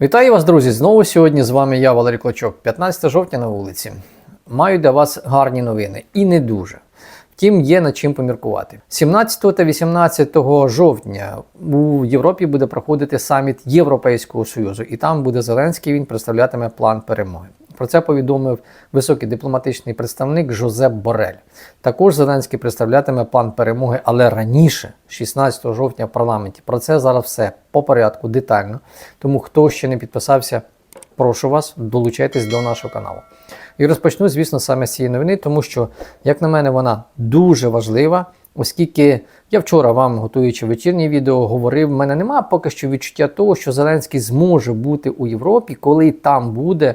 Вітаю вас, друзі! Знову сьогодні з вами я, Валерій Клочок, 15 жовтня на вулиці. Маю для вас гарні новини і не дуже. Втім, є над чим поміркувати. 17 та 18 жовтня у Європі буде проходити саміт Європейського Союзу, і там буде Зеленський. Він представлятиме план перемоги. Про це повідомив високий дипломатичний представник Жозеп Борель. Також Зеленський представлятиме план перемоги, але раніше, 16 жовтня, в парламенті. Про це зараз все по порядку, детально. Тому хто ще не підписався, прошу вас, долучайтесь до нашого каналу. І розпочну, звісно, саме з цієї новини, тому що, як на мене, вона дуже важлива, оскільки я вчора вам, готуючи вечірнє відео, говорив, в мене немає поки що відчуття того, що Зеленський зможе бути у Європі, коли там буде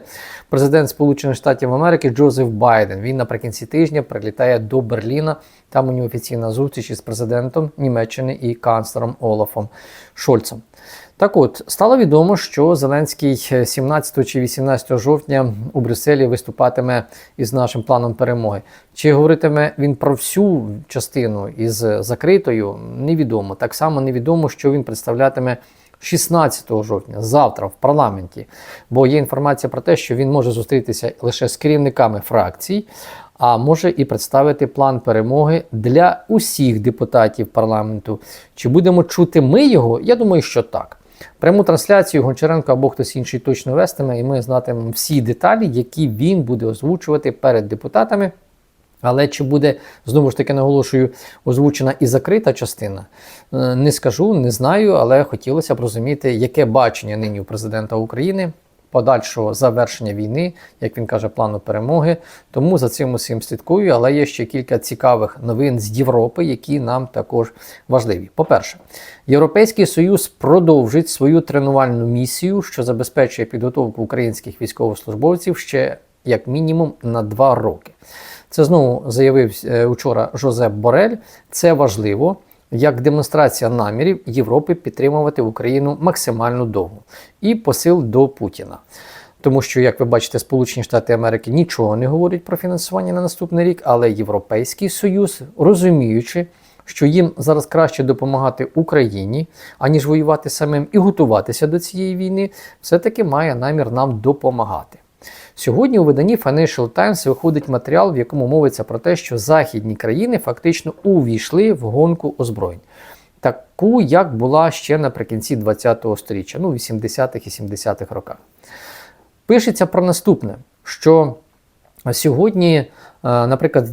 президент Сполучених Штатів Америки Джозеф Байден. Він наприкінці тижня прилітає до Берліна. Там у нього офіційна зустріч із президентом Німеччини і канцлером Олафом Шольцем. Так от, стало відомо, що Зеленський 17 чи 18 жовтня у Брюсселі виступатиме із нашим планом перемоги. Чи говоритиме він про всю частину із закритою, невідомо. Так само невідомо, що він представлятиме 16 жовтня, завтра в парламенті. Бо є інформація про те, що він може зустрітися лише з керівниками фракцій, а може і представити план перемоги для усіх депутатів парламенту. Чи будемо чути ми його? Я думаю, що так. Пряму трансляцію Гончаренко або хтось інший точно вестиме, і ми знатимемо всі деталі, які він буде озвучувати перед депутатами. Але чи буде, знову ж таки наголошую, озвучена і закрита частина, е, не скажу, не знаю, але хотілося б розуміти, яке бачення нині у президента України подальшого завершення війни, як він каже, плану перемоги. Тому за цим усім слідкую, але є ще кілька цікавих новин з Європи, які нам також важливі. По-перше, Європейський Союз продовжить свою тренувальну місію, що забезпечує підготовку українських військовослужбовців ще як мінімум на два роки. Це знову заявив е, учора Жозеп Борель. Це важливо як демонстрація намірів Європи підтримувати Україну максимально довго і посил до Путіна. Тому що, як ви бачите, Сполучені Штати Америки нічого не говорять про фінансування на наступний рік, але Європейський Союз, розуміючи, що їм зараз краще допомагати Україні, аніж воювати самим і готуватися до цієї війни, все-таки має намір нам допомагати. Сьогодні у виданні Financial Times виходить матеріал, в якому мовиться про те, що західні країни фактично увійшли в гонку озброєнь. Таку, як була ще наприкінці 20-го століття, ну 80-х і 70-х роках. Пишеться про наступне, що сьогодні, е, наприклад,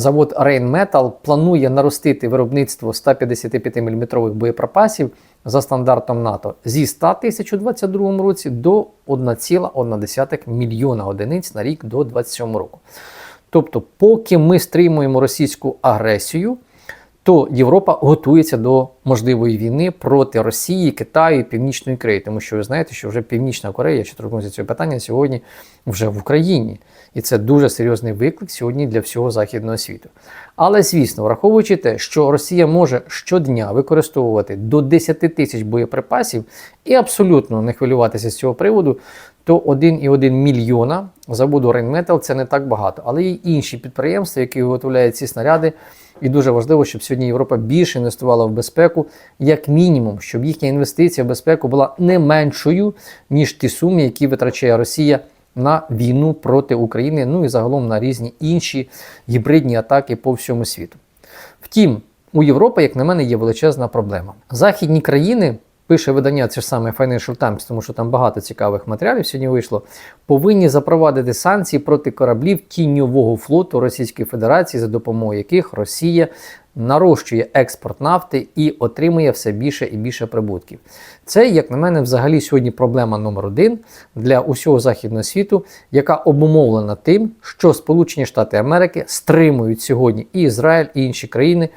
завод Rheinmetall планує наростити виробництво 155 мм боєприпасів за стандартом НАТО зі 100 тисяч у 2022 році до 1,1 мільйона одиниць на рік до 2027 року. Тобто, поки ми стримуємо російську агресію, то Європа готується до можливої війни проти Росії, Китаю і Північної Кореї. Тому що ви знаєте, що вже Північна Корея, чи торкнуся цього питання, сьогодні вже в Україні. І це дуже серйозний виклик сьогодні для всього західного світу. Але звісно, враховуючи те, що Росія може щодня використовувати до 10 тисяч боєприпасів і абсолютно не хвилюватися з цього приводу, то 1,1 мільйона заводу Rheinmetall – це не так багато. Але є інші підприємства, які виготовляють ці снаряди. І дуже важливо, щоб сьогодні Європа більше інвестувала в безпеку, як мінімум, щоб їхня інвестиція в безпеку була не меншою, ніж ті суми, які витрачає Росія на війну проти України, ну і загалом на різні інші гібридні атаки по всьому світу. Втім, у Європи, як на мене, є величезна проблема. Західні країни. Пише видання це ж саме Financial Times, тому що там багато цікавих матеріалів сьогодні вийшло. Повинні запровадити санкції проти кораблів тіньового флоту Російської Федерації, за допомогою яких Росія нарощує експорт нафти і отримує все більше і більше прибутків. Це, як на мене, взагалі сьогодні проблема номер один для усього західного світу, яка обумовлена тим, що Сполучені Штати Америки стримують сьогодні і Ізраїль, і інші країни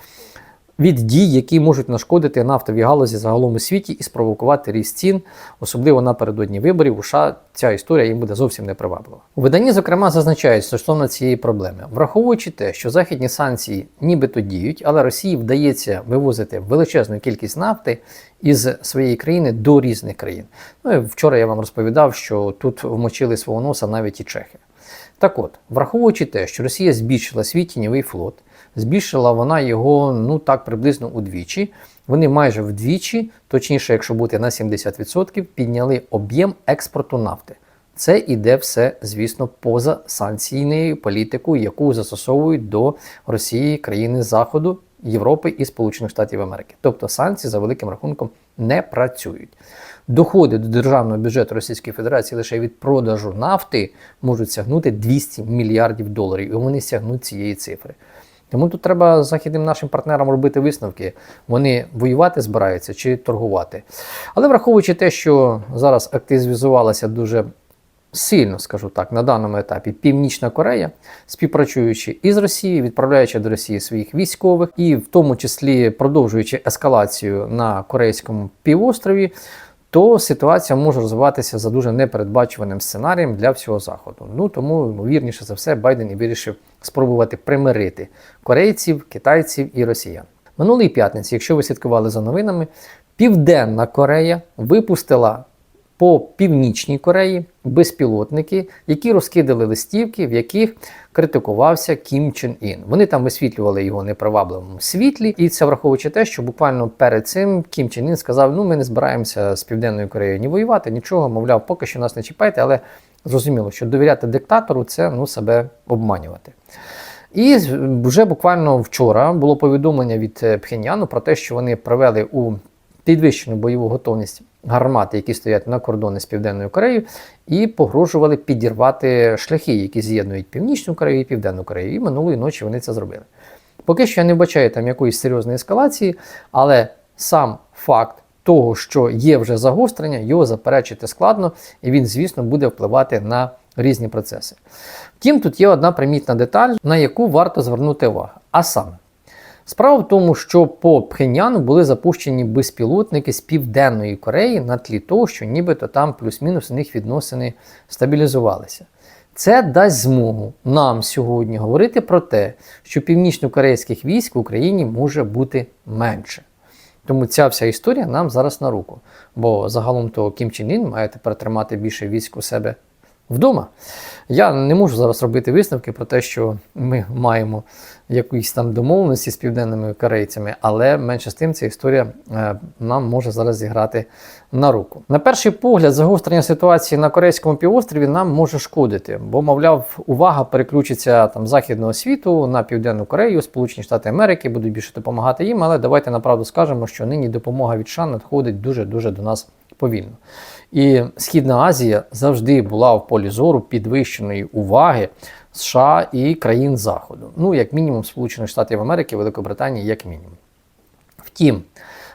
від дій, які можуть нашкодити нафтовій галузі загалом у світі і спровокувати ріст цін, особливо напередодні виборів. У США ця історія їм буде зовсім не приваблива. У виданні, зокрема, зазначають стосовно цієї проблеми, враховуючи те, що західні санкції нібито діють, але Росії вдається вивозити величезну кількість нафти із своєї країни до різних країн. Ну і вчора я вам розповідав, що тут вмочили свого носа навіть і чехи. Так от, враховуючи те, що Росія збільшила свій тіньовий флот, збільшила вона його ну так приблизно удвічі. вони майже вдвічі, точніше, якщо бути на 70%, підняли об'єм експорту нафти. Це іде все, звісно, поза санкційною політикою, яку застосовують до Росії країни Заходу, Європи і Сполучених Штатів Америки. Тобто санкції за великим рахунком не працюють. Доходи до державного бюджету Російської Федерації лише від продажу нафти можуть сягнути 200 мільярдів доларів, і вони сягнуть цієї цифри. Тому тут треба західним нашим партнерам робити висновки. Вони воювати збираються чи торгувати. Але враховуючи те, що зараз активізувалася дуже сильно, скажу так, на даному етапі Північна Корея, співпрацюючи із Росією, відправляючи до Росії своїх військових, і в тому числі продовжуючи ескалацію на Корейському півострові, то ситуація може розвиватися за дуже непередбачуваним сценарієм для всього заходу. Ну тому, ймовірніше за все, Байден і вирішив спробувати примирити корейців, китайців і росіян. Минулої п'ятниці, якщо ви слідкували за новинами, Південна Корея випустила по Північній Кореї безпілотники, які розкидали листівки, в яких критикувався Кім Чен Ін. Вони там висвітлювали його непривабливому світлі, і це враховуючи те, що буквально перед цим Кім Чен Ін сказав: Ну, ми не збираємося з Південною Кореєю ні воювати, нічого, мовляв, поки що нас не чіпайте, але зрозуміло, що довіряти диктатору це ну себе обманювати. І вже буквально вчора було повідомлення від е, Пхеньяну про те, що вони провели у підвищену бойову готовність гармати, які стоять на кордоні з Південною Кореєю, і погрожували підірвати шляхи, які з'єднують Північну Корею і Південну Корею. І минулої ночі вони це зробили. Поки що я не бачаю там якоїсь серйозної ескалації, але сам факт того, що є вже загострення, його заперечити складно, і він, звісно, буде впливати на різні процеси. Втім, тут є одна примітна деталь, на яку варто звернути увагу. А саме, Справа в тому, що по Пхеньяну були запущені безпілотники з Південної Кореї на тлі того, що нібито там плюс-мінус у них відносини стабілізувалися. Це дасть змогу нам сьогодні говорити про те, що північно-корейських військ в Україні може бути менше. Тому ця вся історія нам зараз на руку. Бо загалом то Кім Чен Ін має тепер тримати більше військ у себе вдома. Я не можу зараз робити висновки про те, що ми маємо якісь там домовленості з південними корейцями, але менше з тим ця історія е, нам може зараз зіграти на руку. На перший погляд, загострення ситуації на Корейському півострові нам може шкодити, бо, мовляв, увага переключиться там західного світу на Південну Корею, Сполучені Штати Америки будуть більше допомагати їм. Але давайте направду скажемо, що нині допомога від США надходить дуже дуже до нас повільно. І Східна Азія завжди була в полі зору підвищеної уваги США і країн Заходу. Ну, як мінімум, Сполучених Штатів Америки, Великобританії, як мінімум. Втім,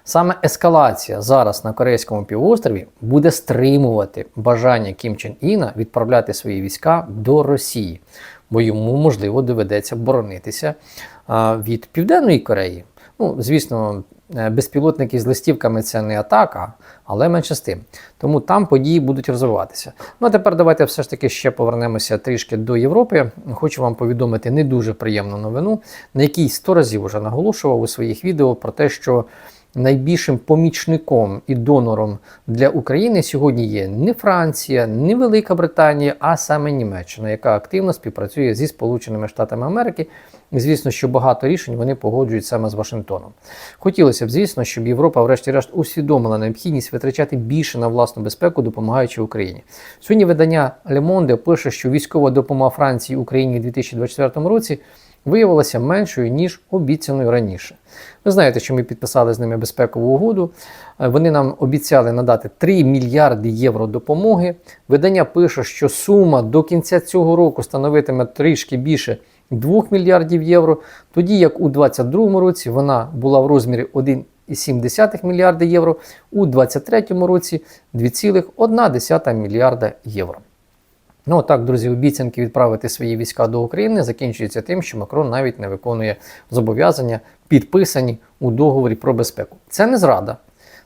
саме ескалація зараз на Корейському півострові буде стримувати бажання Кім Чен Іна відправляти свої війська до Росії, бо йому, можливо, доведеться боронитися від Південної Кореї. Ну, звісно, безпілотники з листівками це не атака, але менше з тим. Тому там події будуть розвиватися. Ну а тепер давайте все ж таки ще повернемося трішки до Європи. Хочу вам повідомити не дуже приємну новину, на якій сто разів вже наголошував у своїх відео про те, що. Найбільшим помічником і донором для України сьогодні є не Франція, не Велика Британія, а саме Німеччина, яка активно співпрацює зі Сполученими Штатами Америки звісно, що багато рішень вони погоджують саме з Вашингтоном. Хотілося б, звісно, щоб Європа, врешті-решт, усвідомила необхідність витрачати більше на власну безпеку, допомагаючи Україні. Сьогодні видання Monde пише, що військова допомога Франції Україні у 2024 році. Виявилася меншою, ніж обіцяною раніше. Ви знаєте, що ми підписали з ними безпекову угоду. Е, вони нам обіцяли надати 3 мільярди євро допомоги. Видання пише, що сума до кінця цього року становитиме трішки більше 2 мільярдів євро, тоді як у 2022 році вона була в розмірі 1,7 мільярда євро, у 2023 році 2,1 мільярда євро. Ну так, друзі, обіцянки відправити свої війська до України закінчуються тим, що Макрон навіть не виконує зобов'язання, підписані у договорі про безпеку. Це не зрада.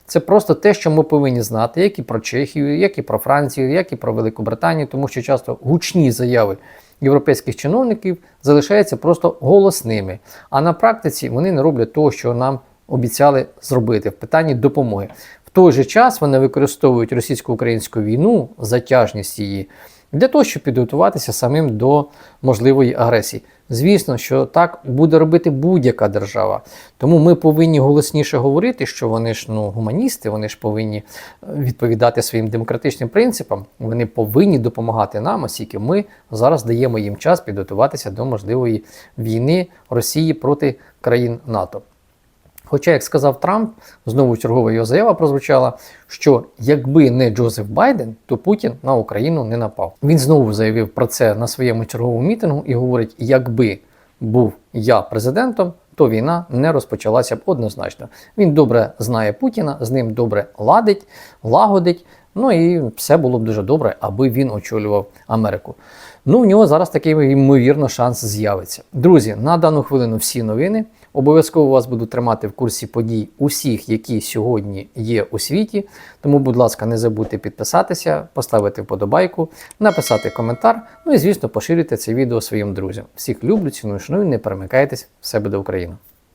Це просто те, що ми повинні знати, як і про Чехію, як і про Францію, як і про Велику Британію, тому що часто гучні заяви європейських чиновників залишаються просто голосними. А на практиці вони не роблять того, що нам обіцяли зробити в питанні допомоги. В той же час вони використовують російсько-українську війну, затяжність її. Для того, щоб підготуватися самим до можливої агресії. Звісно, що так буде робити будь-яка держава. Тому ми повинні голосніше говорити, що вони ж ну гуманісти, вони ж повинні е, відповідати своїм демократичним принципам. Вони повинні допомагати нам, оскільки ми зараз даємо їм час підготуватися до можливої війни Росії проти країн НАТО. Хоча, як сказав Трамп, знову чергова його заява прозвучала, що якби не Джозеф Байден, то Путін на Україну не напав. Він знову заявив про це на своєму черговому мітингу і говорить: якби був я президентом, то війна не розпочалася б однозначно. Він добре знає Путіна, з ним добре ладить, лагодить. Ну і все було б дуже добре, аби він очолював Америку. Ну, в нього зараз такий ймовірно шанс з'явиться. Друзі, на дану хвилину всі новини. Обов'язково вас буду тримати в курсі подій усіх, які сьогодні є у світі. Тому, будь ласка, не забудьте підписатися, поставити вподобайку, написати коментар. Ну і звісно, поширюйте це відео своїм друзям. Всіх люблю, ціную, шаную, не перемикайтесь, все буде Україна!